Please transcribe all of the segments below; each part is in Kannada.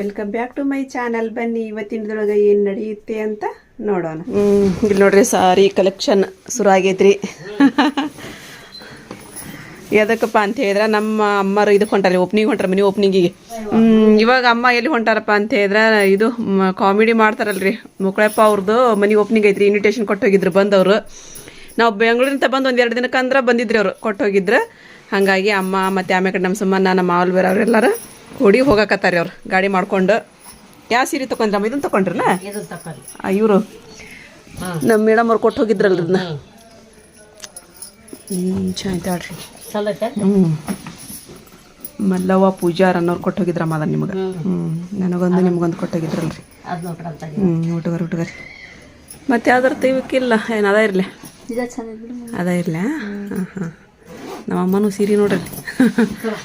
Welcome back to my channel ಬನ್ನಿ ಇವತ್ತಿನದೊಳಗೆ ಏನು ನಡೆಯುತ್ತೆ ಅಂತ ನೋಡೋಣ. ಇಲ್ಲಿ ನೋಡ್ರಿ ಸಾರಿ ಕಲೆಕ್ಷನ್ ಶುರು ಆಗೈತ್ರಿ ಯಾವ್ದಕ್ಕಪ್ಪ ಅಂತ ಹೇಳಿದ್ರೆ ನಮ್ಮ ಅಮ್ಮರು ಇದಕ್ಕೆ ಹೊಂಟಾರೆ ಓಪನಿಂಗ್ ಹೊಂಟಾರ ಮನೆ ಓಪನಿಂಗಿಗೆ ಇವಾಗ ಅಮ್ಮ ಎಲ್ಲಿ ಹೊಂಟಾರಪ್ಪ ಅಂತ ಹೇಳಿದ್ರೆ ಇದು ಕಾಮಿಡಿ ಮಾಡ್ತಾರಲ್ರಿ. ಮುಕ್ಕಳಪ್ಪ ಅವ್ರದ್ದು ಮನೆ ಓಪನಿಂಗ್ ಐತ್ರಿ ಇನ್ವಿಟೇಷನ್ ಕೊಟ್ಟೋಗಿದ್ರು ಬಂದವರು. ನಾವು ಬೆಂಗಳೂರಿಂದ ಬಂದು ಒಂದು ಎರಡು ದಿನಕ್ಕೆ ಅಂದ್ರೆ ಬಂದಿದ್ರಿ ಅವರು, ಕೊಟ್ಟೋಗಿದ್ರು. ಹಾಗಾಗಿ ಅಮ್ಮ ಮತ್ತು ಆಮೇಲೆ ನಮ್ಮ ಸುಮ್ಮನ ನಮ್ಮ ಮಾವಲ್ ಬೇರೆ ಅವರೆಲ್ಲರೂ ಕೂಡಿ ಹೋಗಕತ್ತಾರೆ ಅವ್ರು. ಗಾಡಿ ಮಾಡ್ಕೊಂಡು. ಯಾವ ಸೀರೆ ತೊಗೊಂಡ್ರಮ್ಮ ಇದನ್ನ ತೊಗೊಂಡ್ರಲ್ಲ ಇವರು. ನಮ್ಮ ಮೇಡಮ್ ಅವ್ರು ಕೊಟ್ಟು ಹೋಗಿದ್ರಲ್ರಿ ಇದನ್ನ ಹ್ಞೂ ಐತೆ ಹ್ಞೂ ಮಲ್ಲವ್ವ ಪೂಜಾರ್ ಅನ್ನೋರು ಕೊಟ್ಟು ಹೋಗಿದ್ರಮ್ಮ ಅದನ್ನ ನಿಮ್ಗೆ. ಹ್ಞೂ ನನಗೊಂದು ನಿಮ್ಗೊಂದು ಕೊಟ್ಟು ಹೋಗಿದ್ರಲ್ರಿ. ಹ್ಞೂ ಹುಡುಗರು ಹುಡುಗರಿ. ಮತ್ತೆ ಯಾವ್ದಾರು ತೆಗಿಬೇಕಿಲ್ಲ. ಏನು ಅದ ಇರಲಿ. ಇದು ಚೆನ್ನಾಗಿ ಅದ ಇರಲಿ ಹಾಂ ಹಾಂ ನಮ್ಮ ಅಮ್ಮನೂ ಸೀರೆ ನೋಡ್ರಿ ಆಕೆ ಆ ಸೀರೆ ಹೇಳಿಲ್ಲ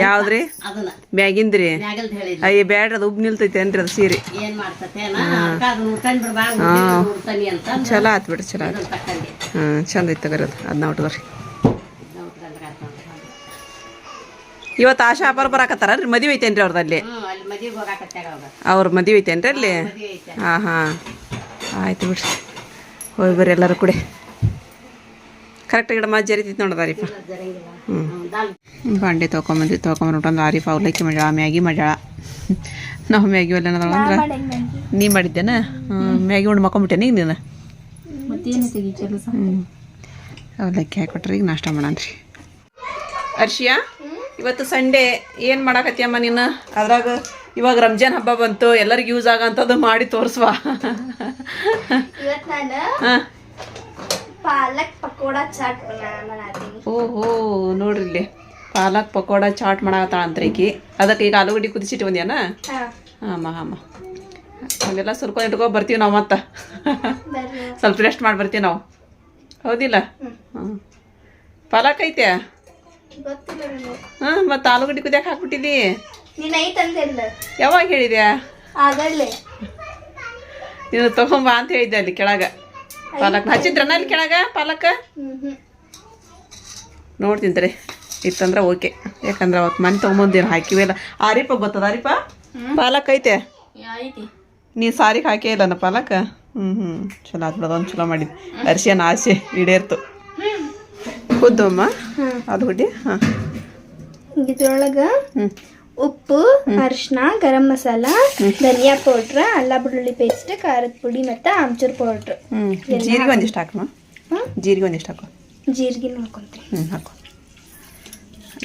ಯಾವ್ದ್ರಿ? ಮ್ಯಾಗಿಂದ್ರಿ? ಅಯ್ಯ ಬ್ಯಾಡ ಅದು ಉಬ್ ನಿಲ್ತೈತೆ ಏನ್ರಿ ಅದು ಸೀರೆ? ಚಲೋ ಆತ್ ಬಿಡ್ರಿ ಚಲೋ ಆತ್. ಹ್ಮ್ ಚಂದ ಐತೆ ತಗೋರಿ ಅದು. ಅದನ್ನ ಉಟ್ಕೋರಿ. ಇವತ್ತು ಆಶಾ ಅಪಾರ ಬರಾಕತ್ತಾರ ರೀ ಮದುವೆ ಐತೇನ್ರಿ ಅವ್ರದ್ದು ಅಲ್ಲಿ? ಅವ್ರ ಮದುವೆ ಐತೇನ್ರಿ ಅಲ್ಲಿ? ಹಾಂ ಹಾಂ. ಆಯ್ತು ಬಿಡ್ರಿ. ಹೋಗಿ ಬರ್ರಿ ಎಲ್ಲರೂ ಕೂಡಿ. ಕರೆಕ್ಟಾಗಿ ಗಿಡ ಮಾಜ್ ಜರಿತೈತಿ ನೋಡೋದು ಆರೀಫ ದಾಲ್. ಬಾಂಡೆ ತೊಗೊಂಬಂದ್ವಿ ತೊಗೊಂಬಂದ್ಬಿಟ್ಟು ಆರಿಫ್ ಅವಲಕ್ಕಿ ಮಾಡ್ಯಾಳ ಮ್ಯಾಗಿ ಮಾಡ್ಯಾಳ. ನಾವು ಮ್ಯಾಗಿ ಒಲ್ಲ ಅಂದ್ರೆ? ನೀ ಮಾಡಿದ್ದೇನ? ಮ್ಯಾಗಿ ಉಂಡು ಮಕ್ಕೊಂಬಿಟ್ಟೆ ಈಗ ನೀನು ಹ್ಞೂ ಅವಲಕ್ಕಿ ಹಾಕೊಟ್ರಿ ಈಗ ನಾಷ್ಟ ಮಾಡಣ್ರಿ ಅರ್ಷಿಯಾ ಇವತ್ತು ಸಂಡೇ ಏನು ಮಾಡಾಕತ್ತಿಯಮ್ಮ ನೀನು? ಅದ್ರಾಗ ಇವಾಗ ರಂಜಾನ್ ಹಬ್ಬ ಬಂತು ಎಲ್ಲರಿಗೂ ಯೂಸ್ ಆಗಂಥದ್ದು ಮಾಡಿ ತೋರಿಸುವ. ಹಾಂ. ಪಾಲಕ್ ಪಕೋಡ ಚಾಟ್ ಓಹೋ ನೋಡ್ರಿ ಇಲ್ಲಿ. ಪಾಲಕ್ ಪಕೋಡ ಚಾಟ್ ಮಾಡತ್ತಾಳ ಅಂತ ಈಕಿ. ಅದಕ್ಕೆ ಈಗ ಆಲೂಗಡ್ಡಿ ಕುದಿಸಿಟ್ಟು ಬಂದ್ಯಾನ? ಹಾಂ. ಹಾಂ ಅವೆಲ್ಲ ಸುರ್ಕೊಂಡು ಇಟ್ಕೊ ಬರ್ತೀವಿ ನಾವು ಮತ್ತೆ. ಸ್ವಲ್ಪ ರೆಸ್ಟ್ ಮಾಡಿ ಬರ್ತೀವಿ ನಾವು. ಹೌದಿಲ್ಲ? ಹ್ಞೂ ಪಾಲಕ್ ಐತೆ ಹಾಂ ಮತ್ತೆ ಆಲೂಗಡ್ಡೆ ಕುದಿಯಕ್ಕೆ ಹಾಕ್ಬಿಟ್ಟಿದ್ದಿ? ಯಾವಾಗ ಹೇಳಿದ್ಯಾ? ನೀನು ತಗೊಂಬಾ ಅಂತ ಹೇಳಿದ್ದೆ ಅಲ್ಲಿ ಕೆಳಗ. ಪಾಲಕ್ ಹಚ್ಚಿದ್ರನ ಅಲ್ಲಿ ಕೆಳಗ ಪಾಲಕ್? ಹ್ಮ್ ಹ್ಮ್. ನೋಡ್ತೀನಿ ರೀ ಇತ್ತಂದ್ರೆ ಓಕೆ. ಯಾಕಂದ್ರೆ ಅವತ್ತು ಮನೆ ತೊಗೊಂಬಂದಿನ ಹಾಕಿವೆಲ್ಲ ಆರಿಪ ಗೊತ್ತದ ಆರಿಪ? ಪಾಲಕ್ ಐತೆ? ನೀ ಸಾರಿಗೆ ಹಾಕೇ ಇಲ್ಲನ ಪಾಲಕ್? ಹ್ಞೂ ಹ್ಞೂ ಚಲೋ ಆತ್ ಬಿಡೋದು ಒಂದು ಚಲೋ ಮಾಡಿದ್. ಅರ್ಶಿನ ಆಸೆ ಈಡೇರ್ತು. ಅದು ಹುಟ್ಟಿ ಹಾಂ. ಇದ್ರೊಳಗ ಹ್ಞೂ ಉಪ್ಪು ಅರಿಶಿನ ಗರಂ ಮಸಾಲ ಧನಿಯಾ ಪೌಡ್ರ್ ಅಲ್ಲ ಬೆಳ್ಳುಳ್ಳಿ ಪೇಸ್ಟ್ ಖಾರದ ಪುಡಿ ಮತ್ತು ಆಮ್ಚೂರ್ ಪೌಡ್ರ್. ಜೀರಿಗೆ ಒಂದಿಷ್ಟು ಹಾಕಮ್ಮ. ಜೀರಿಗೆ ಒಂದಿಷ್ಟು ಹಾಕು. ಜೀರಿಗೆ ಹಾಕೊಂತೀನಿ ಹ್ಞೂ ಹಾಕು.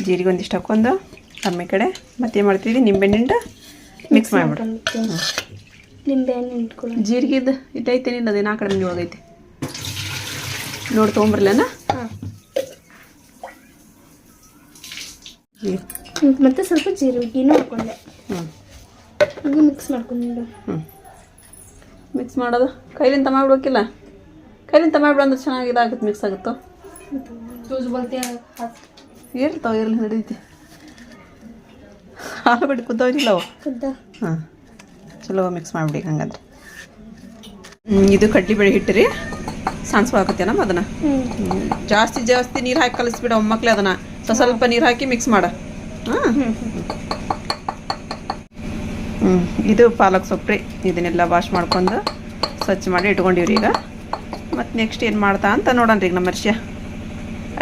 ಜೀರಿಗೆ ಒಂದಿಷ್ಟು ಹಾಕೊಂಡು ಆಮೇಲೆ ಕಡೆ ಮತ್ತೇನು ಮಾಡ್ತಿದ್ದಿ ನಿಂಬೆಹಣ್ಣಿಂದ ಮಿಕ್ಸ್ ಮಾಡಿಬಿಡು. ನಿಂಬೆ ಹಣ್ಣು ಇಟ್ಕೊಳ್ಳಿ ಜೀರಿಗೆದು ಇಟ್ಟೈತೆ ನಿನ್ನ ಅದೇನು ಆ ಕಡೆ ಮನೆ ಒಳಗೈತೆ. ನೋಡಿ ತೊಗೊಂಬರ್ಲೇನಾ? ಹಾಂ. ಮತ್ತು ಸ್ವಲ್ಪ ಜೀರಿಗೆನೂ ಹಾಕೊಂಡೆ. ಹ್ಞೂ ಮಿಕ್ಸ್ ಮಾಡ್ಕೊಂಡು. ಹ್ಞೂ ಮಿಕ್ಸ್ ಮಾಡೋದು? ಕೈಲಿಂದ ಮಾಡ್ಬಿಡ್ಬೇಕಿಲ್ಲ ಕೈಲಿಂದ ಮಾಡ್ಬಿಡು ಅಂದ್ರೆ ಚೆನ್ನಾಗಿ ಇದಾಗುತ್ತೆ ಮಿಕ್ಸ್ ಆಗುತ್ತೋ? ಇರ್ತಾವ ಇರ್ಲಿ ನಡೀತಿ. ಹಾಲು ಕುದ್ದೋಗಿಲ್ಲ ಅವು? ಕುದ್ದ. ಹಾಂ. ಚಲೋ ಮಿಕ್ಸ್ ಮಾಡಿಬಿಡಿ ಹಂಗಂದ್ರೆ. ಇದು ಕಡ್ಲಿ ಬೆಳೆ ಹಿಟ್ಟು ರೀ ಸಾನ್ಸ್ಕೊಳಕತ್ತೇನಮ್ಮ ಅದನ್ನು? ಹ್ಞೂ ಜಾಸ್ತಿ ಜಾಸ್ತಿ ನೀರು ಹಾಕಿ ಕಲಿಸ್ಬಿಡ ಒಮ್ಮಕ್ಲೆ ಅದನ್ನು. ಸ್ವಲ್ಪ ಸ್ವಲ್ಪ ನೀರು ಹಾಕಿ ಮಿಕ್ಸ್ ಮಾಡ. ಹ್ಞೂ ಇದು ಪಾಲಕ್ ಸೊಪ್ಪು ಇದನ್ನೆಲ್ಲ ವಾಶ್ ಮಾಡ್ಕೊಂಡು ಸ್ವಚ್ಛ ಮಾಡಿ ಇಟ್ಕೊಂಡಿವ್ರಿ ಈಗ. ಮತ್ತು ನೆಕ್ಸ್ಟ್ ಏನು ಮಾಡ್ತಾ ಅಂತ ನೋಡೋಣ ಈಗ ನಮ್ಮ ವರ್ಷ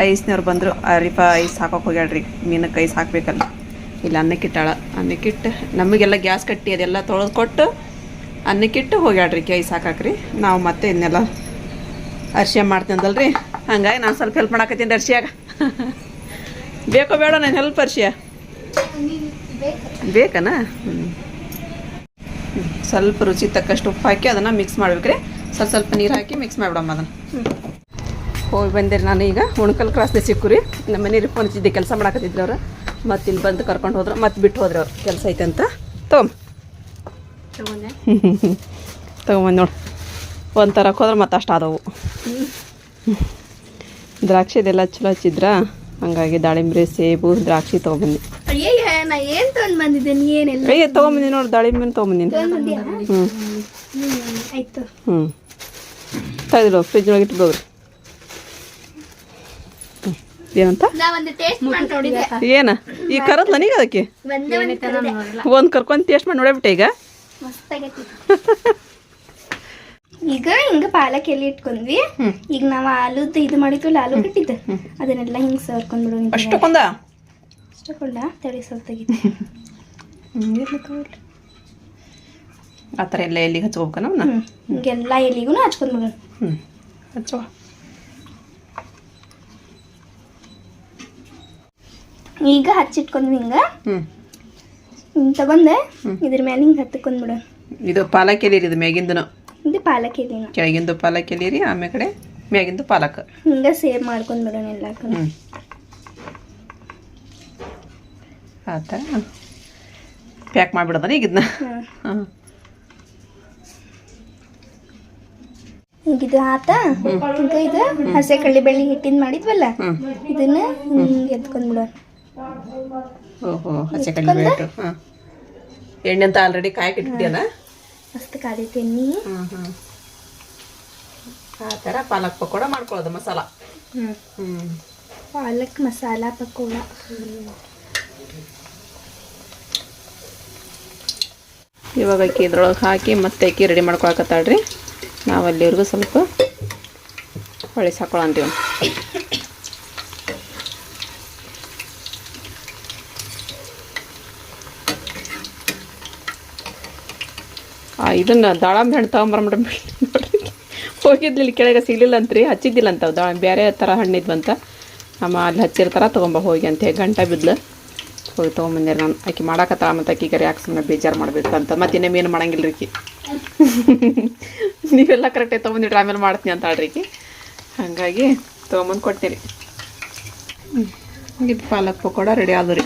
ಐಸ್ನವ್ರು ಬಂದರು. ಅರಿಪ ಐಸ್ ಹಾಕೋಕೆ ಹೋಗ್ಯಾಳ್ರಿ. ಮೀನಕ್ಕೆ ಐಸ್ ಹಾಕಬೇಕಲ್ಲ. ಇಲ್ಲ ಅನ್ನಕ್ಕಿಟ್ಟಾಳ ಅನ್ನಕ್ಕಿಟ್ಟು ನಮಗೆಲ್ಲ ಗ್ಯಾಸ್ ಕಟ್ಟಿ ಅದೆಲ್ಲ ತೊಳೆದು ಕೊಟ್ಟು ಅನ್ನಕ್ಕಿಟ್ಟು ಹೋಗ್ಯಾಳ್ರಿ ಐಸ್ ಹಾಕಾಕ್ರಿ. ನಾವು ಮತ್ತೆ ಇದನ್ನೆಲ್ಲ ಅರ್ಶಿಯ ಮಾಡ್ತೀನಿ ರೀ ಹಂಗಾಗಿ ನಾನು ಸ್ವಲ್ಪ ಹೆಲ್ಪ್ ಮಾಡಾಕತ್ತೀನಿ ಅರ್ಶಿಯಾಗ ಬೇಕೋ ಬೇಡ ನಾನು ಹೆಲ್ಪ್ ಅರ್ಶಿಯ ಬೇಕನಾ? ಹ್ಞೂ ಸ್ವಲ್ಪ ರುಚಿ ತಕ್ಕಷ್ಟು ಉಪ್ಪು ಹಾಕಿ ಅದನ್ನು ಮಿಕ್ಸ್ ಮಾಡ್ಬೇಕ್ರಿ. ಸ್ವಲ್ಪ ಸ್ವಲ್ಪ ನೀರು ಹಾಕಿ ಮಿಕ್ಸ್ ಮಾಡಿಬಿಡಮ್ಮ ಅದನ್ನು. ಹೋಗಿ ಬಂದಿರಿ ನಾನು ಈಗ. ಉಣ್ಕಲ್ ಕ್ರಾಸ್ದೆ ಸಿಕ್ಕು ರೀ. ನಮ್ಮ ಮನೇಲಿ ಫೋನ್ ಹಚ್ಚಿದ್ದೆ, ಕೆಲಸ ಮಾಡಾಕತ್ತಿದ್ರು ಅವ್ರು. ಮತ್ತೆ ಇಲ್ಲಿ ಬಂದು ಕರ್ಕೊಂಡು ಹೋದ್ರು, ಮತ್ತೆ ಬಿಟ್ಟು ಹೋದ್ರು ಅವ್ರು. ಕೆಲಸ ಐತೆ ಅಂತ. ತೊಗೊಂಬ ತೊಗೊಂಬಂದು ನೋಡಿ. ಒಂದು ತರಕ್ಕೆ ಹೋದ್ರೆ ಮತ್ತೆ ಅಷ್ಟು ಆದವು. ದ್ರಾಕ್ಷಿ ಇದೆಲ್ಲ ಚಲೋ ಹಚ್ಚಿದ್ರ? ಹಂಗಾಗಿ ದಾಳಿಂಬ್ರಿ, ಸೇಬು, ದ್ರಾಕ್ಷಿ ತೊಗೊಂಬಂದು ನಾ ಏನ್ ತಗೊಂಡ್ ಬಂದಿದ್ದೇನೆ ಏನಿಲ್ಲ ಏ ತೊಗೊಂಬಂದಿನಿ ನೋಡಿ ದಾಳಿಂಬೆ ತೊಗೊಂಬಂದಿನಿ ಬಂದಿದ್ಯಾ ಹ್ಞೂ ಹ್ಮ್. ಆಯ್ತು. ಹ್ಞೂ ತೆಗೆದಿಡು ಫ್ರಿಜ್ ಒಳಗೆ ಇಟ್ಬೋದ್ರಿ ಏನಂತ? ನಾ ಒಂದು ಟೇಸ್ಟ್ ಮಾಡಿ ನೋಡಿದೆ ಏನ? ಈ ಕರತ್ ನನಗೆ ಅದಕ್ಕೆ ಒಂದ್ ಕರ್ಕೊಂಡು ಟೇಸ್ಟ್ ಮಾಡಿ ನೋಡ್ಬಿಟ್ಟೆ ಈಗ? ಈಗ ಹಿಂಗ ಪಾಲಕ್ ಎಲ್ಲಿ ಇಟ್ಕೊಂಡ್ವಿ. ಈಗ ನಾವ್ ಆಲೂದ್ ಇದು ಮಾಡಿದ್ವಲ್ಲ ಆಲೂ ಕಟ್ಟಿದ್ದ. ಅದನ್ನೆಲ್ಲ ಹಿಂಗ್ ಸರ್ಕೊಂಡ್ಬಿಡು ಅಷ್ಟಕ್ಕೊಂದ? ಅಷ್ಟಕೊಂಡ ತಳಿ ಸ್ವಲ್ಪ ತೆಗಿತು ಆ ಥರ ಎಲ್ಲ ಎಲ್ಲಿಗೆ ಹಚ್ಕೋಬೇಕ ನಾವು ಹಿಂಗೆಲ್ಲ ಹಿಂಗೆಲ್ಲ ಹಚ್ಕೊಂಡು ಮಗ ಹ್ಞೂ ಹಚ್ಚೋ. ಈಗ ಹಚ್ಚಿಟ್ಕೊಂಡ್ವಿ ಹಿಂಗ. ಹ್ಞೂ ತಗೊಂಡೆ ಇದ್ರ ಮೇಲೆ ಹಿಂಗೆ ಹತ್ತಕೊಂಡು ಬಿಡು. ಇದು ಪಾಲಕ್ ಎಲಿ ಇದು ಮ್ಯಾಗಿಂದನು? ಇದು ಪಾಲಕ್ ಎಲಿನ. ಕೆಳಗಿಂದು ಪಾಲಕ್ ಎಲಿ ರೀ ಆಮೇಲೆ ಕಡೆ ಮ್ಯಾಗಿಂದು ಪಾಲಕ್. ಹಿಂಗೆ ಸೇವ್ ಮಾಡ್ಕೊಂಡ್ಬಿಡೋಣ ಎಲ್ಲ ಹ್ಞೂ ಆ ಥರ ಪ್ಯಾಕ್ ಮಾಡಿಬಿಡೋದನ ಈಗ ಇದನ್ನ ಹಾಂ ಇದು ಆತ ಈಗ ಇದು ಹಸೆ ಕಳ್ಳಿ ಬೆಳ್ಳಿ ಹಿಟ್ಟಿನ ಮಾಡಿದ್ವಲ್ಲ? ಇದನ್ನ ಹಿಂಗೆ ಎತ್ಕೊಂಡ್ಬಿಡೋಣ. ಓಹೋ ಹಚ್ಚೆ ಕಡ್ಲಿ ಬೇಟು ಹಾಂ ಎಣ್ಣೆ ಅಂತ ಆಲ್ರೆಡಿ ಕಾಯಕ್ಕೆ ಇಟ್ಬಿಟ್ಟಿಯಲ್ಲ ಮಸ್ತ್ ಕಾದೈತೆ ಎಣ್ಣೆ ಆ ಥರ ಪಾಲಕ್ ಪಕೋಡ ಮಾಡ್ಕೊಳ್ಳೋದು ಮಸಾಲ. ಹ್ಞೂ ಪಾಲಕ್ ಮಸಾಲ ಪಕೋಡ. ಇವಾಗ ಅಕ್ಕಿ ಇದ್ರೊಳಗೆ ಹಾಕಿ ಮತ್ತೆ ಅಕ್ಕಿ ರೆಡಿ ಮಾಡ್ಕೊಳಕತ್ತಾಳ್ರಿ. ನಾವು ಅಲ್ಲಿವರೆಗೂ ಸ್ವಲ್ಪ ಹೊಳೆ ಆ, ಇದನ್ನ ದಾಳಂಬೆ ಹಣ್ಣು ತಗೊಂಬರ ನೋಡ್ರಿ. ಹೋಗಿದ್ಲಿ ಕೆಳಗೆ ಸಿಗ್ಲಿಲ್ಲ ಅಂತ್ರಿ, ಹಚ್ಚಿದ್ದಿಲ್ಲ ಅಂತ. ದಾಳಂಬೆ ಬೇರೆ ಥರ ಹಣ್ಣಿದ್ವಂತ ನಮ್ಮ ಅಲ್ಲಿ ಹಚ್ಚಿರ್ತಾರ, ತೊಗೊಂಬ ಹೋಗಿ ಅಂತ ಗಂಟ ಬಿದ್ಲು. ಹೋಗಿ ತೊಗೊಂಬಂದಿರ ನಾನು ಆಕೆ ಮಾಡಾಕತ್ತಾಳ ಮತ್ತೆ ಆಕಿ ಕರೆ ಯಾಕೆ ಸುಮ್ಮನೆ ಬೇಜಾರು ಮಾಡಬೇಕು ಅಂತ ಮತ್ತೆ ಇನ್ನೇ ಏನು ಮಾಡಂಗಿಲ್ಲ ರೀ ಆಕಿ ನೀವೆಲ್ಲ ಕರೆಕ್ಟಾಗಿ ತೊಗೊಂಬಂದಿಡ್ರಿ ಆಮೇಲೆ ಮಾಡ್ತೀನಿ ಅಂತ ಆಕಿ ಹಾಗಾಗಿ ತೊಗೊಂಬಂದು ಕೊಡ್ತೀರಿ ಇದು ಪಾಲಕ್ ಪಕೋಡ ರೆಡಿ ಆದವು ರೀ.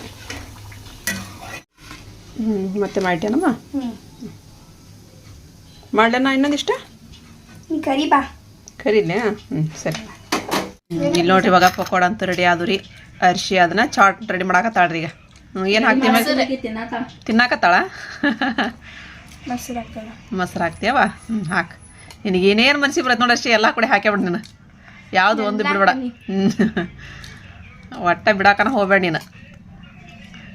ಹ್ಞೂ ಮತ್ತೆ ಮಾಡ್ತೇನಮ್ಮ? ಮಾಡ್ಯಾನ ಇನ್ನೊಂದಿಷ್ಟ ಕರಿ ಬಾ. ಹ್ಞೂ ಸರಿ. ಇಲ್ಲಿ ನೋಡ್ರಿ ಇವಾಗ ಪಕೋಡ ಅಂತ ರೆಡಿ ಆದವು ರೀ. ಅರ್ಶಿ ಅದನ್ನ ಚಾಟ್ ರೆಡಿ ಮಾಡಾಕತ್ತಾಳ್ರಿ ಈಗ. ಏನು ಹಾಕ್ತೀವಿ ತಿನ್ನಾಕತ್ತಾಳ? ಮೊಸರು ಹಾಕ್ತೀವ ಹಾಕ್ತೀಯವ ಹ್ಞೂ ಹಾಕು. ನಿನಗೆ ಏನೇನು ಮನ್ಸಿಗೆ ಬರತ್ತೆ ನೋಡಿ ಅಷ್ಟೇ ಎಲ್ಲ ಕೂಡ ಹಾಕ್ಯಾಬಿಡು ನೀನು. ಯಾವುದು ಒಂದು ಬಿಡಬೇಡ. ಒಟ್ಟ ಬಿಡಾಕನ ಹೋಗ್ಬೇಡ ನೀನು.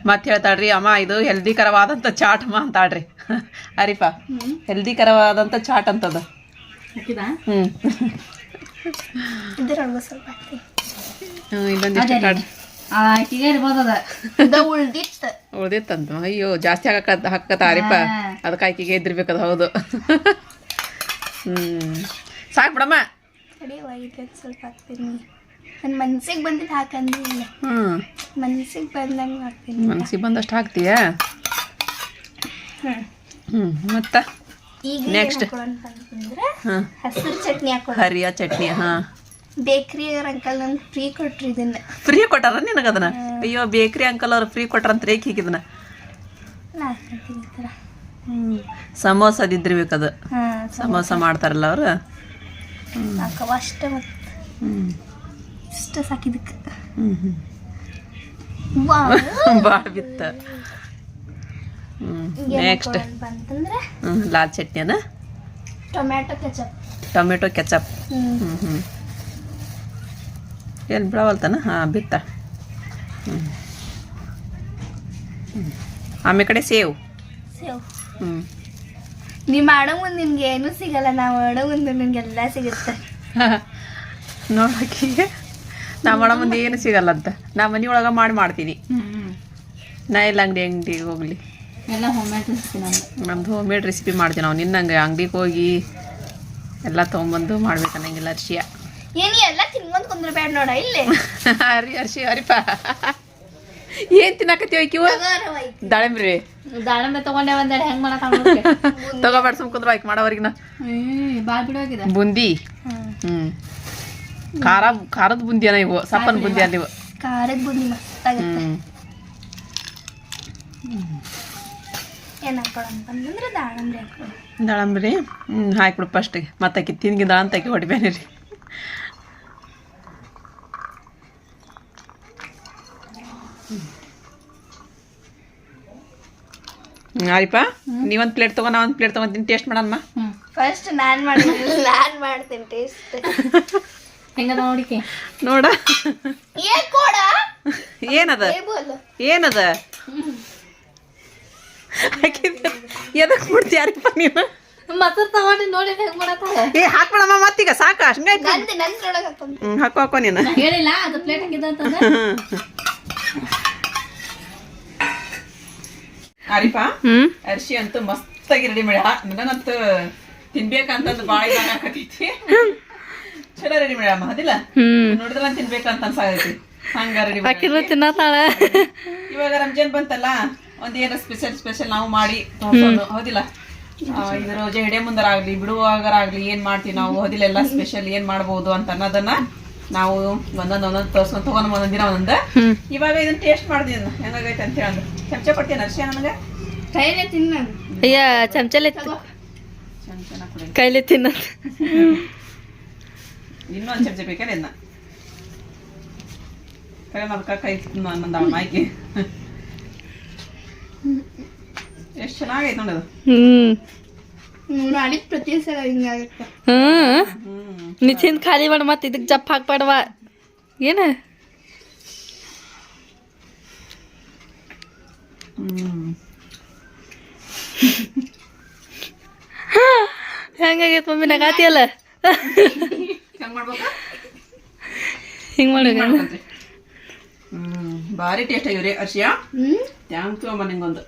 ಮತ್ತೆ ಹೇಳ್ತಾಳ್ರಿ ಅಮ್ಮ ಇದು ಹೆಲ್ದಿಕರವಾದಂಥ ಚಾಟ್ ಅಮ್ಮ ಅಂತಾಳ್ರಿ. ಅರಿಪ ಹೆಲ್ದಿಕರವಾದಂಥ ಚಾಟ್ ಅಂತದ. ಹ್ಞೂ ಇದ್ರೊಳಗೆ ಆಕಿಗೆ ಇರ್ಬೋದು ಅದ ಇದು ಉಳ್ದಿತ್ತು. ಉಳ್ದಿತ್ತಂತ. ಅಯ್ಯೋ ಜಾಸ್ತಿ ಹಾಕ ಹಾಕತ್ತ ಅರಿಪ ಅದಕ್ಕೆ ಆಕಿಗೆ ಎದ್ರಬೇಕದ ಹೌದು. ಹ್ಮ್. ಸಾಕು ಬಿಡಮ್ಮ. ಸ್ವಲ್ಪ ಹಾಕ್ತೀನಿ. ನನ್ನ ಮನ್ಸಿಗೆ ಬಂದಿದ್ದು ಹಾಕಂದಿಲ್ಲ ಹ್ಮ್. ಮನ್ಸಿಗೆ ಬಂದಂಗೆ ಹಾಕ್ತೀನಿ. ಮನ್ಸಿಗೆ ಬಂದಷ್ಟು ಹಾಕ್ತೀಯ? ಹ್ಮ್. ಮತ್ತ? ಈಗ ನೆಕ್ಸ್ಟ್ ಹಸಿರು ಚಟ್ನಿ ಹಾಕೋ ಹರಿಯ ಚಟ್ನಿ ಹಾಂ. ಬೇಕ್ರಿ ಅವ್ರ ಅಂಕಲ್ ನಂಗೆ ಫ್ರೀ ಕೊಟ್ರಿ ಇದನ್ನ. ಫ್ರೀ ಕೊಟ್ಟಾರ ನಿನಗೆ ಅದನ್ನ? ಅಯ್ಯೋ ಬೇಕ್ರಿ ಅಂಕಲ್ ಅವ್ರು ಫ್ರೀ ಕೊಟ್ರಂತ ರೇಖೆ ಹೀಗಿದನ ಸಮೋಸ ಹಾಕ್ತೀನಿ ಈ ಥರ ಸಮೋಸದಿದ್ದಿರ್ಬೇಕದು ಸಮೋಸ ಮಾಡ್ತಾರಲ್ಲ ಅವರು? ಅಷ್ಟು ಮತ್ತು ಹ್ಞೂ ಇಷ್ಟ ಸಾಕಿದಕ್ಕೆ ಹ್ಞೂ ಹ್ಞೂ ಭಾಳ ಬಿತ್ತ. ಹ್ಞೂ ನೆಕ್ಸ್ಟ್ ಬಂತಂದ್ರೆ? ಹ್ಞೂ ಲಾಲ್ ಚಟ್ನಿನ ಟೊಮ್ಯಾಟೊ ಕೆಚಪ್. Tomato ketchup. ಹ್ಮ್. ಹ್ಞೂ ಹ್ಞೂ ಎಲ್ಲಿ ಬಿಡವಲ್ತಾನ ಹಾಂ ಬಿತ್ತ. ಹ್ಞೂ ಆಮೇಲೆ ಕಡೆ ಸೇವ್. ಸೇವ್. ಹ್ಞೂ ನೀ ಮಾಡೋ ಮುಂದೆ ನಿಮ್ಗೆ ಏನೂ ಸಿಗಲ್ಲ ನಾವು ಮಾಡೋ ಮುಂದೆ ನಿಮ್ಗೆಲ್ಲ ಸಿಗುತ್ತೆ. ನೋಡೋಕೆ. ನಾ ಮಾಡೋ ಮುಂದೆ ಏನು ಸಿಗಲ್ಲ ಅಂತ. ನಾ ಮನೆ ಒಳಗೆ ಮಾಡಿ ಮಾಡ್ತೀನಿ. ನಾ ಎಲ್ಲ ಅಂಗಡಿ ಅಂಗಡಿಗೆ ಹೋಗ್ಲಿ. ಎಲ್ಲ ಹೋಮ್ಮೇಡ್ ರೆಸಿಪಿ ನಂದು ನಮ್ದು ಹೋಮ್ ಮೇಡ್ ರೆಸಿಪಿ ಮಾಡ್ತೀವಿ ನಾವು. ನಿನ್ನಂಗೆ ಅಂಗಡಿಗೆ ಹೋಗಿ ಎಲ್ಲ ತೊಗೊಂಬಂದು ಮಾಡ್ಬೇಕು ಅನ್ನಂಗಿಲ್ಲ ಅರ್ಶಿಯ. ಏನು ಎಲ್ಲ ತಿನ್ಕೊಂಡ್ ಕುಂದ್ರಬೇಡ ನೋಡ ಇಲ್ಲೇ. ಅರಿ ಅರ್ಶಿ ಅರಿಪ ಏನು ತಿನ್ನಕತ್ತೀವ ಕಿವ ದಾಳಿಂಬ್ರಿ. ದಾಳಂಬೆ ತಗೊಂಡೆ ಒಂದೆರಡು ಹೆಂಗ್ ಮಾಡಕ್ ತಗೋಬೇಡ ಸುಮ್ಕುಂದ್ರ ಆಯ್ಕೆ ಮಾಡೋವರೆಗಿನ ಬಾಳ್ ಬಿಡೋಗಿದೆ ಬುಂದಿ. ಹ್ಞೂ ಖಾರ ಖಾರದ ಬುಂದಿಯನ ಇವು ಸಪ್ಪನ ಬುಂದಿ ಅಲ್ಲಿ ಖಾರದ ಬುಂದಿ ಮಸ್ತ್ ಆಗುತ್ತೆ ಹ್ಞೂ ಏನ್ ಹಾಕೋಣ ಅಂತಂದ್ರೆ ದಾಳಂಬ್ರಿ ದಾಳಂಬ್ರಿ? ಹ್ಞೂ ಹಾಕ್ಬಿಡು ಫಸ್ಟಿಗೆ ಮತ್ತೆ ಆಕಿ ತಿನ್ಗಿದ ಅಂತ ಆಕಿ ಹೊಡಿಬೇನೆ ರೀ ಆರಿಪ ನೀವೊಂದು ಪ್ಲೇಟ್ ತಗೋ ನಾ ಒಂದು ಪ್ಲೇಟ್ ತಗೊಂತೀನಿ ಟೇಸ್ಟ್ ಮಾಡಮ್ಮ ಫಸ್ಟ್ ನಾನ್ ಮಾಡ್ತೀನಿ ನಾನ್ ಮಾಡ್ತೀನಿ ಟೇಸ್ಟ್ ಹೆಂಗ ನೋಡಿಕೆ? ನೋಡ. ಏ ಕೊಡ? ಏನದ? ಏನದ? ಎದಕ್ ಬಿಡ್ತೀಯಾರಪ್ಪ ನೀನು? ಮೊಸರು ತಗೊಂಡು ನೋಡಿ ಹೆಂಗ್ ಮಾಡತ್ತಾಳೆ ಏ ಹಾಕ್ಬಿಡಮ್ಮ ಮತ್ತೀಗ ಸಾಕು ಹ್ಮ್ ಹಾಕೋ ಹಾಕೋ ನೀನು. ಹೇಳಿಲ್ಲ ಅದು ಪ್ಲೇಟ್ ಹಂಗಿದೆ ಅಂತಂದ. ಆರಿಫಾ ಅರ್ಶಿ ಅಂತೂ ಮಸ್ತಾಗಿ ರೆಡಿ ಮಾಡಿ. ನನಗಂತೂ ತಿನ್ಬೇಕಂತಂದು ಭಾಳ ಇದಾಗತೈತಿ ಚಲೋ ರೆಡಿ ಮಾಡ್ಯಾಮ ಅದಿಲ್ಲ ಹ್ಮ್. ನೋಡಿದ್ರ ತಿನ್ಬೇಕಂತ ಅನ್ಸಾಗೈತಿ. ಹಂಗ ರೆಡಿ ಮಾಡಿ. ತಿನ್ನತಾಳ. ಇವಾಗ ರಂಜಾನ್ ಬಂತಲ್ಲ ಒಂದೇನ ಏನ ಸ್ಪೆಷಲ್ ಸ್ಪೆಷಲ್ ನಾವು ಮಾಡಿ ತೋರ್ಸೋದು. ಹೌದಿಲ್ಲ? ಇದು ರೋಜೆ ಹಿಡಿಯ ಮುಂದರಾಗ್ಲಿ ಬಿಡುವಾಗರಾಗ್ಲಿ ಏನ್ ಮಾಡ್ತೀವಿ ನಾವು? ಹೌದಿಲ್ಲ ಎಲ್ಲ ಸ್ಪೆಷಲ್ ಏನ್ ಮಾಡ್ಬೋದು ಅಂತ ಅನ್ನೋದನ್ನ ನಾವು ಒಂದೊಂದು ಒಂದೊಂದ್ ತೋರ್ಸ್ಕೊಂಡ್ ತಗೊಂಡ್ ಒಂದೊಂದ್ ದಿನ ಒಂದೊಂದ್. ಇವಾಗ ಇದನ್ನ ಟೇಸ್ಟ್ ಮಾಡಿದ್ವಿ ಹೆಂಗಾಗೈತೆ ಅಂತ ಹೇಳಿ ಚಮಚ ಕೊಡ್ತೀನಿ ಅರ್ಶಿ ನನಗೆ ಕೈಲೇ ತಿನ್ನ ಅಯ್ಯ ಚಮಚಲೆ ಕೈಲೆ ತಿನ್ನ ಇನ್ನೊಂದ್ ಒಂದು ಚಮಚ ಬೇಕಾದ್ರೆ ಇನ್ನ ಕೈ ಮಾಡ್ಕ ಕೈ ನಂದ ಮಾಯ್ಕೆ ಎಷ್ಟು ಚೆನ್ನಾಗೈತೆ ನೋಡೋದು ಹ್ಞೂ ಹ್ಮ್. ಮಾಡಿದ ಪ್ರತಿ ಸಲ ಹಿಂಗಾಗುತ್ತೆ. ಹ್ಮ್. ಹ್ಮ್. ನೀ ಖಾಲಿ ಮಾಡ ಮತ್ತೆ ಇದಕ್ ಜಪ್ ಹಾಕ್ಬೇಡವ. ಏನ? ಹ್ಮ್. ಹೆಂಗಾಗೈತ್ ಮಮ್ಮಿ ನಗಾತಿಯಲ್ಲ ಅಲ್ಲ? ಮಾಡ್ಬೇಕಾ? ಹಿಂಗ್ ಮಾಡ ಮಾಡ್ಕೊಂತ್ರಿ. ಹ್ಮ್ ಭಾರಿ ಟೇಸ್ಟ್ ಆಗಿವ್ರಿ ಅರ್ಶಿಯಾ. ಹ್ಮ್. ಥ್ಯಾಂಕ್ಸ್ ಅಮ್ಮ ನಿಂಗೊಂದು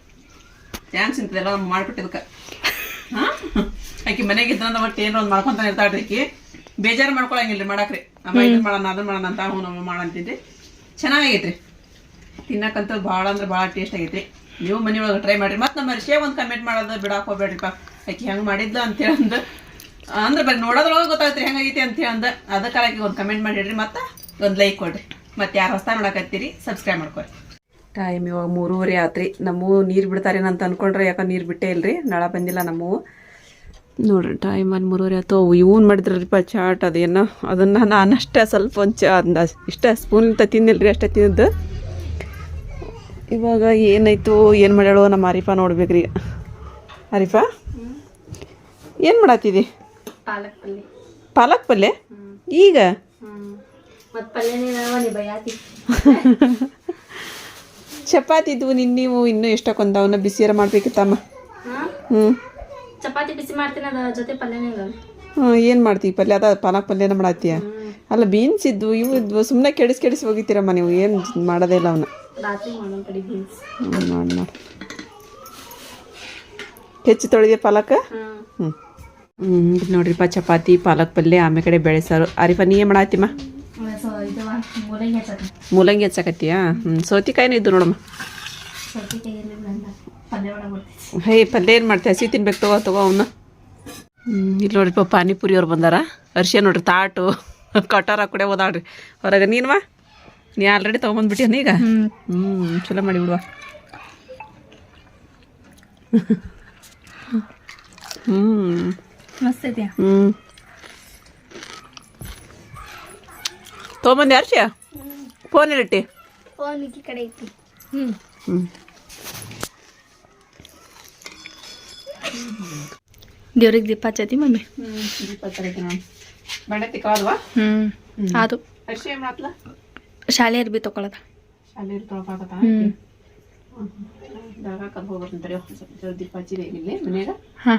ಥ್ಯಾಂಕ್ಸ್ ಇಂತದೆಲ್ಲ ಮಾಡ್ಕೊಟ್ಟಿದ್ದಕ್ಕೆ ಹಾ ಆಕಿ ಮನೆಗೆ ಇದ್ರಂದ ಒಟ್ಟು ಏನೋ ಒಂದು ಮಾಡ್ಕೊಂತ ಇರ್ತಾಳ್ರಿ ಆಕಿ. ಬೇಜಾರು ಮಾಡ್ಕೊಳಂಗಿಲ್ರಿ ಮಾಡಾಕ್ರಿ. ಅಮ್ಮ ಇದನ್ನ ಮಾಡೋಣ ಅದನ್ನ ಮಾಡೋಣ ಅಂತ ಹ್ಞೂ ನಮ್ಮ ಮಾಡಂತಿದ್ರಿ ಚೆನ್ನಾಗೈತ್ರಿ. ತಿನ್ನಕ್ಕಂತೂ ಭಾಳ ಅಂದ್ರೆ ಭಾಳ ಟೇಸ್ಟ್ ಆಗೈತ್ರಿ. ನೀವು ಮನೆಯೊಳಗೆ ಟ್ರೈ ಮಾಡ್ರಿ. ಮತ್ತೆ ನಮ್ಮ ಅರ್ಶಿಯಾಗ ಒಂದು ಕಮೆಂಟ್ ಮಾಡೋದು ಬಿಡಾಕ್ ಹೋಗ್ಬೇಡ್ರಿಪ್ಪ. ಆಕಿ ಹೆಂಗೆ ಮಾಡಿದ್ಲು ಅಂತೇಳಿ ಅಂದ ಅಂದ್ರೆ ಬರೀ ನೋಡೋದ್ರೊಳಗೆ ಗೊತ್ತಾಗತ್ತೆ ಹೆಂಗಾಗೈತಿ ಅಂತ ಹೇಳಿ ಅಂದ ಅದಕ್ಕೆ ಆಕಿ ಒಂದು ಕಮೆಂಟ್ ಮಾಡಿಡ್ರಿ ಮತ್ತೆ ಒಂದು ಲೈಕ್ ಕೊಡ್ರಿ. ಮತ್ತೆ ಯಾರು ಹೊಸ ನೋಡಕತ್ತೀರಿ ಸಬ್ಸ್ಕ್ರೈಬ್ ಮಾಡ್ಕೊರಿ. ಟೈಮ್ ಇವಾಗ ಮೂರುವರೆ ಆತ್ರಿ. ನಮ್ಮವು ನೀರು ಬಿಡ್ತಾರೇನು ಅಂತ ಅಂದ್ಕೊಂಡ್ರೆ ಯಾಕೆ ನೀರು ಬಿಟ್ಟೇ ಇಲ್ರಿ. ನಳ ಬಂದಿಲ್ಲ ನಮ್ಮವು ನೋಡ್ರಿ ಟೈಮ್ ಅಲ್ಲಿ ಮೂರುವರೆ ಆಯ್ತು. ಅವು ಇವನ್ ಪ ಚಾಟ್ ಅದೇನೋ. ಅದನ್ನು ನಾನು ಅಷ್ಟೇ ಸ್ವಲ್ಪ ಒಂಚ ಚಾ ಅಂದ ಸ್ಪೂನ್ ಸ್ಪೂನ್ಲಿಂದ ತಿಂದಿಲ್ರಿ ಅಷ್ಟೇ ತಿಂದಿದ್ದು ಇವಾಗ ಏನಾಯಿತು? ಏನು ಮಾಡ್ಯಾಳೋ ನಮ್ಮ ಅರಿಫಾ ನೋಡ್ಬೇಕ್ರಿ. ಅರಿಫಾ ಏನು ಮಾಡತ್ತಿದಿ ಪಾಲಕ್ ಪಲ್ಯ ಪಾಲಕ್ ಪಲ್ಯ ಈಗ ಹ್ಮ್ ಮತ್ ಪಲ್ಯನೇ ನೀ ಬಯಾತಿ ಚಪಾತಿ ಇದ್ವು ನಿನ್ನ ನೀವು ಇನ್ನು ಎಷ್ಟಕ್ಕೊಂದು ಅವನ್ನ ಬಿಸಿಯರ ಮಾಡ್ಬೇಕಿತ್ತಮ್ಮ ಹ್ಞೂ ಚಪಾತಿ ಬಿಸಿ ಮಾಡ್ತೀನಿ ಅದ ಜೊತೆ ಪಲ್ಯನೇ ಇಲ್ಲ ಹ್ಞೂ ಏನು ಮಾಡ್ತೀವಿ ಪಲ್ಯ? ಅದ ಪಾಲಕ್ ಪಲ್ಯನ ಮಾಡತ್ತೀಯ? ಅಲ್ಲ ಬೀನ್ಸ್ ಇದ್ವು ಇವು ಇದ್ವು ಸುಮ್ಮನೆ ಕೆಡಿಸ್ ಕೆಡಿಸಿ ಹೋಗಿತ್ತೀರಮ್ಮ ನೀವು ಏನು ಮಾಡೋದೇ ಇಲ್ಲ ಅವನ್ನ ಮಾಡಿ ಮಾಡಿ. ಹೆಚ್ಚು ತೊಳೆದೆ ಪಾಲಕ್? ಹ್ಮ್. ಹ್ಞೂ ಹ್ಞೂ ನೋಡ್ರಿಪ್ಪ ಚಪಾತಿ ಪಾಲಕ್ ಪಲ್ಯ ಆಮೇಲೆ ಕಡೆ ಬೆಳೆ ಸಾರು. ಅರಿಪ ನೀ ಏನು ಮಾಡತ್ತೀಮ್ಮ ಮೂಲಂಗಿ ಹಚ್ಚಕ ಮೂಲಂಗಿ ಹಚ್ಚಕತ್ತೀಯಾ ಹ್ಞೂ ಸೌತಿಕಾಯಿನೂ ಇದ್ದು ನೋಡಮ್ಮ. ಹೇ ಪಲ್ಯ ಏನು ಮಾಡ್ತೀಯ ಹಸಿ ತಿನ್ಬೇಕು ತಗೋ ತಗೋ ಅವನ್ನ ಇಲ್ಲಿ ನೋಡ್ರಿಪ್ಪ ಪಾನಿಪುರಿ ಅವ್ರು ಬಂದಾರ. ಅರ್ಶಿಯ ನೋಡ್ರಿ ತಾಟು ಕಟಾರ ಕೂಡ ಓದಾಡ್ರಿ ಹೊರಗೆ ನೀನ್ವಾ ನೀ ಆಲ್ರೆಡಿ ತೊಗೊಂಬಂದ್ಬಿಟ್ಟಿಯನ ಈಗ ಹ್ಞೂ ಚಲೋ ಮಾಡಿ ಬಿಡುವ. ಹ್ಞೂ ಮಸ್ತ್ ಹ್ಞೂ ತೊಗೊಂಬಂದೆ ಅರ್ಶಿಯ ಫೋನ್ ಇಟ್ಟಿ. ಫೋನ್ ಈ ಕಡೆ ಐತಿ ಹ್ಮ್. ಹ್ಞೂ ದೇವ್ರಿಗೆ ದೀಪ ಹಚ್ಚತಿ ಮಮ್ಮಿ? ಹ್ಞೂ ಅದು ಶಾಲೆ ಅರ್ಬಿ ತಗೊಳದ. ಶಾಲೆ ದೀಪ ಹಚ್ಚಿದೆ ಇಲ್ಲಿ ಮನ್ಯಾಗ. ಹಾ.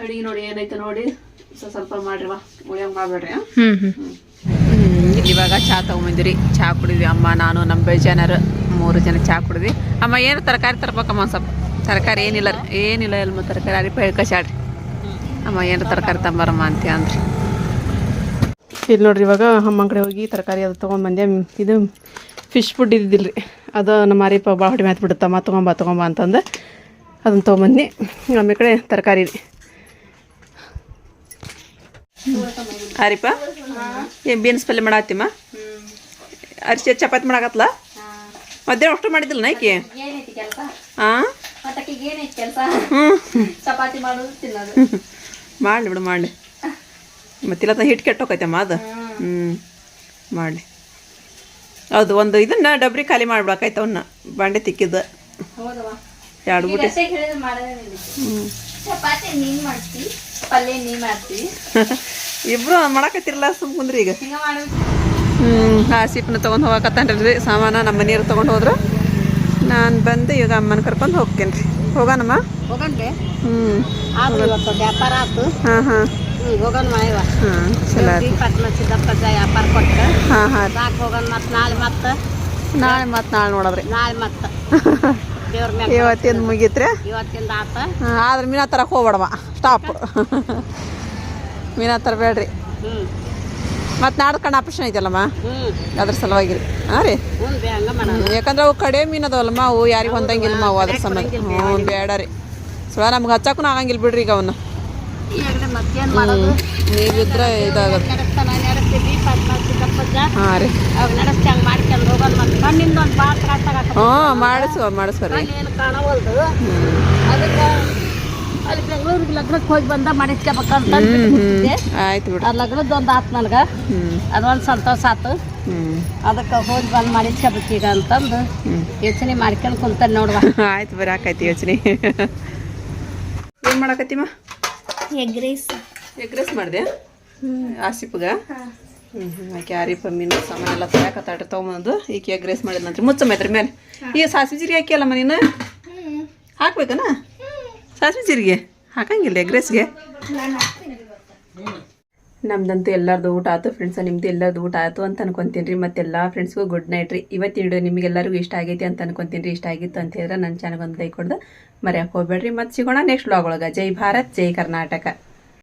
ಅಡಿಗೆ ನೋಡಿ ಏನೈತೆ ನೋಡಿ. ಸ್ವಲ್ಪ ಸ್ವಲ್ಪ ಮಾಡ್ರಿ ವಾ ಉಳಿಯಂಗೆ ಮಾಡಬೇಡ್ರಿ ಹ್ಮ್ ಹ್ಮ್. ಇಲ್ಲಿ ಇವಾಗ ಚಹಾ ತೊಗೊಂಬಂದಿರಿ. ಚಹಾ ಕುಡಿದ್ವಿ. ಅಮ್ಮ ನಾನು ನಮ್ಮ ಬೇಜಾನರು ಮೂರು ಜನ ಚಹಾ ಕುಡಿದ್ವಿ. ಅಮ್ಮ ಏನು ತರಕಾರಿ ತರ್ಬೇಕಮ್ಮ ಸ್ವಲ್ಪ? ತರಕಾರಿ ಏನಿಲ್ಲ ಏನಿಲ್ಲ ಎಲ್ಮ ತರಕಾರಿ. ಅರಿಪ ಕಸಾಡ್ರಿ ಅಮ್ಮ ಏನು ತರಕಾರಿ ತಂಬಾರಮ್ಮ ಅಂತ ಅಂದ್ರಿ. ಇಲ್ಲಿ ನೋಡ್ರಿ ಇವಾಗ ಅಮ್ಮ ಕಡೆ ಹೋಗಿ ತರಕಾರಿ ಅದು ತೊಗೊಂಬಂದೆ ಇದು ಫಿಶ್ ಫುಡ್ ಇದ್ದಿಲ್ಲ ರೀ ಅದು ನಮ್ಮ ಅರಿಪ ಭಾಳ ಹೊಡಿಮೆ ಮ್ಯಾತ್ ಬಿಡುತ್ತಮ್ಮ. ತೊಗೊಂಬ ತೊಗೊಂಬ ಅಂತಂದು ಅದನ್ನ ತೊಗೊಂಬಂದು ಆಮೇಲೆ ಕಡೆ ತರಕಾರಿ ರೀ ಅರಿಪ ಏನು ಬೀನ್ಸ್ ಪಲ್ಯ ಮಾಡತ್ತಿಮ್ಮ ಅರಿಶಿ ಚಪಾತಿ ಮಾಡಾಕತ್ಲ? ಮಧ್ಯಾಹ್ನ ಅಷ್ಟು ಮಾಡಿದಿಲ್ಲ ನಾಯ್ಕಿ ಹಾಂ ಹ್ಞೂ ಮಾಡಲಿ ಬಿಡು ಮಾಡಲಿ. ಮತ್ತಿಲ್ಲ ಹಿಟ್ಟು ಕೆಟ್ಟೋಕೈತಮ್ಮ ಅದು? ಹ್ಞೂ ಮಾಡಲಿ. ಹೌದು ಒಂದು ಇದನ್ನ ಡಬ್ರಿ ಖಾಲಿ ಮಾಡ್ಬಿಡಾಕೈತೆ ಅವನ್ನ ಬಾಂಡೆ ತಿಕ್ಕಿದ್ದು ಎರಡು ಬುಟ್ಟಿ ಹ್ಞೂ ಚಪಾತಿ ನೀನ್ ಮಾಡ್ತಿ. ಪಲ್ಯ ನೀ ಮಾಡ್ತಿ. ಇಬ್ರು ಮಾಡಕತ್ತಿರಲ್ಲ ಸುಮ್ ಕುಂದ್ರಿ ಈಗ. ಹ್ಮ್ ಆ ಹ್ಞೂ ಆಸಿಪ್ನ ತೊಗೊಂಡು ಹೋಗಕತ್ತನ್ರಿ. ಸಾಮಾನ ನಮ್ಮ ಮನೆಯವ್ರು ತಗೊಂಡ್ ಹೋದ್ರು. ನಾನು ಬಂದು ಈಗ ಅಮ್ಮನ ಕರ್ಕೊಂಡು ಹೋಗ್ತೇನೆ ರೀ ಹೋಗೋಣಮ್ಮ ಹ್ಮ್. ಹ್ಞೂ ಆತು ಇವತ್ತು ವ್ಯಾಪಾರ ಆತು. ಹಾಂ ಹಾಂ. ಹ್ಞೂ ಹೋಗೋಣ ಮಾಯವ ಹಾಂ ಚಲೋ ಆಯ್ತು ಪಟ್ನ ಸಿದ್ದಪ್ಪಜ್ಜ ವ್ಯಾಪಾರ ಕೊಟ್ಟು ಹಾಂ ಹಾಂ. ಸಾಕು ಹೋಗೋಣ ಮತ್ತೆ ನಾಳೆ ಮತ್ತೆ ನಾಳೆ ಮತ್ತೆ ನಾಳೆ ನೋಡೋದ್ರಿ. ನಾಳೆ ಮತ್ತೆ ಇವತ್ತಿಂದ ಮುಗೀತ್ರಿ? ಆದ್ರೆ ಮೀನಾ ತರಕ್ಕೆ ಹೋಗ್ಬೇಡಮ್ಮ ಸ್ಟಾಪ್ ಮೀನಾ ತರಬೇಡ್ರಿ ಬೇಡ್ರಿ. ಮತ್ತು ನಾಡ್ದು ಕಣ್ಣು ಆಪ್ರೇಷನ್ ಐತಲ್ಲಮ್ಮ? ಅದ್ರ ಸಲುವಾಗಿ. ಹಾಂ ರೀ? ಯಾಕಂದ್ರೆ ಅವು ಕಡೆ ಮೀನು ಅದಾವಲ್ಲಮ್ಮ ಅವು ಯಾರಿಗೆ ಹೊಂದಂಗಿಲ್ಲಮ್ಮ ಅವು ಅದ್ರ ಸಂಬಂಧ. ಹ್ಞೂ ಬೇಡ ರೀ. ಸುಳ ನಮ್ಗೆ ಹಚ್ಚಕ್ಕೂ ಆಗಂಗಿಲ್ಲ ಬಿಡ್ರಿ ಈಗ ಅವನ್ನ. ಮಾಡೋದು? ನೀವಿದ್ರೆ ಇದಾಗತ್ತೆ. ಹಾಂ ರೀ. ಮಾಡಿಸುವ ಕಾಣವಲ್ದು. ಅದಕ್ಕೆ ಅಲ್ಲಿ ಬೆಂಗಳೂರಿಗೆ ಲಗ್ನಕ್ಕೆ ಹೋಗಿ ಬಂದ ಮಾಡಿಸ್ಕೋಬೇಕಂತ ಬಿಟ್ಟಿದ್ದೆ ಆಯ್ತು ಬಿಡು. ಆ ಲಗ್ನದ ಒಂದು ಆತು ನನಗೆ. ಅದೊಂದು ಸಂತೋಷ ಆತು. ಹ್ಞೂ ಅದಕ್ಕೆ ಹೋಗಿ ಬಂದು ಮಾಡಿಸ್ಕೋಬೇಕು ಈಗ ಅಂತಂದು ಯೋಚನೆ ಮಾಡ್ಕೊಂಡು ಕುಂತಾನೆ ನೋಡುವ. ಆಯ್ತು ಆಕೈತಿ ಯೋಚನೆ. ಏನು ಮಾಡಕತ್ತಿಮ್ಮ ಎಗ್ ರೈಸ್ ಎಗ್ ರೈಸ್ ಮಾಡಿದೆ? ಆಸಿಪ್ಗ ಹ್ಞೂ ಹ್ಞೂ ಪಮ್ಮಿನ ಸಾಮಾನೆಲ್ಲ ಮೀನು ಸಾಮಾನೆಲ್ಲ ತಯಾಕತ್ತಾಟ ತೊಗೊಂಬಂದು ಈಕೆ ಎಗ್ ರೈಸ್ ಮಾಡಿದ್ನಂತ್ರಿ ಮುಚ್ಚ ಇದ್ರ ಮೇಲೆ. ಈಗ ಸಾಸಿವೆ ಜೀರಿಗೆ ಹಾಕಿಯಲ್ಲಮ್ಮ ನೀನು ಹಾಕ್ಬೇಕನ? ಸಾಸಿವೆ ಜೀರಿಗೆ? ಹಾಕಂಗಿಲ್ಲ ಎಗ್ ರೈಸ್ಗೆ? ನಮ್ದಂತೂ ಎಲ್ಲರದು ಊಟ ಆಯ್ತು ಫ್ರೆಂಡ್ಸ್ ನಿಮ್ದು ಎಲ್ಲರದು ಊಟ ಆಯ್ತು ಅಂತ ಅನ್ಕೊಂತೀನಿ ರೀ. ಮತ್ತೆಲ್ಲ ಫ್ರೆಂಡ್ಸ್ಗೂ ಗುಡ್ ನೈಟ್ ರೀ. ಇವತ್ತಿನ ವಿಡಿಯೋ ನಿಮಗೆಲ್ಲರಿಗೂ ಇಷ್ಟ ಆಗೈತಿ ಅಂತ ಅನ್ಕೊಂತೀನಿ ರೀ. ಇಷ್ಟ ಆಗಿತ್ತು ಅಂತ ಹೇಳಿದ್ರೆ ನನ್ನ ಚಾನಲ್ ಒಂದು ಲೈಕ್ ಕೊಡ್ದು ಮರ್ಯಾಕೆ ಹೋಗ್ಬೇಡ್ರಿ. ಮತ್ತೆ ಸಿಗೋಣ ನೆಕ್ಸ್ಟ್ ವ್ಲಾಗ್ ಒಳಗೆ. ಜೈ ಭಾರತ್ ಜೈ ಕರ್ನಾಟಕ.